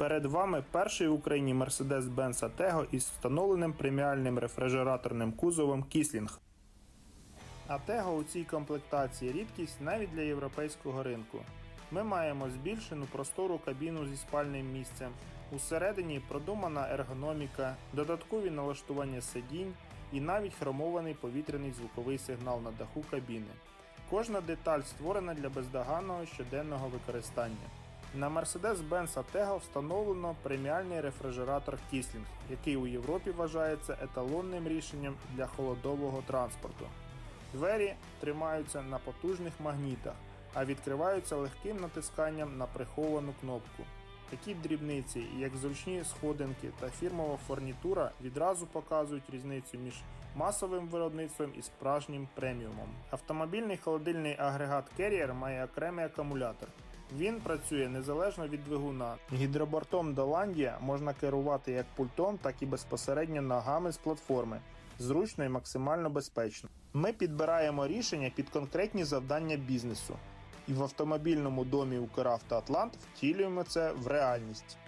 Перед вами перший в Україні Mercedes-Benz Atego із встановленим преміальним рефрижераторним кузовом Кіслінг. Атего у цій комплектації рідкість навіть для європейського ринку. Ми маємо збільшену простору кабіну зі спальним місцем. Усередині продумана ергономіка, додаткові налаштування сидінь і навіть хромований повітряний звуковий сигнал на даху кабіни. Кожна деталь створена для бездоганного щоденного використання. На Mercedes-Benz Atego встановлено преміальний рефрижератор Кіслінг, який у Європі вважається еталонним рішенням для холодового транспорту. Двері тримаються на потужних магнітах, а відкриваються легким натисканням на приховану кнопку. Такі дрібниці, як зручні сходинки та фірмова фурнітура, відразу показують різницю між масовим виробництвом і справжнім преміумом. Автомобільний холодильний агрегат Carrier має окремий акумулятор. Він працює незалежно від двигуна. Гідробортом Доландія можна керувати як пультом, так і безпосередньо ногами з платформи. Зручно і максимально безпечно. Ми підбираємо рішення під конкретні завдання бізнесу. І в автомобільному домі Укравто Атлант втілюємо це в реальність.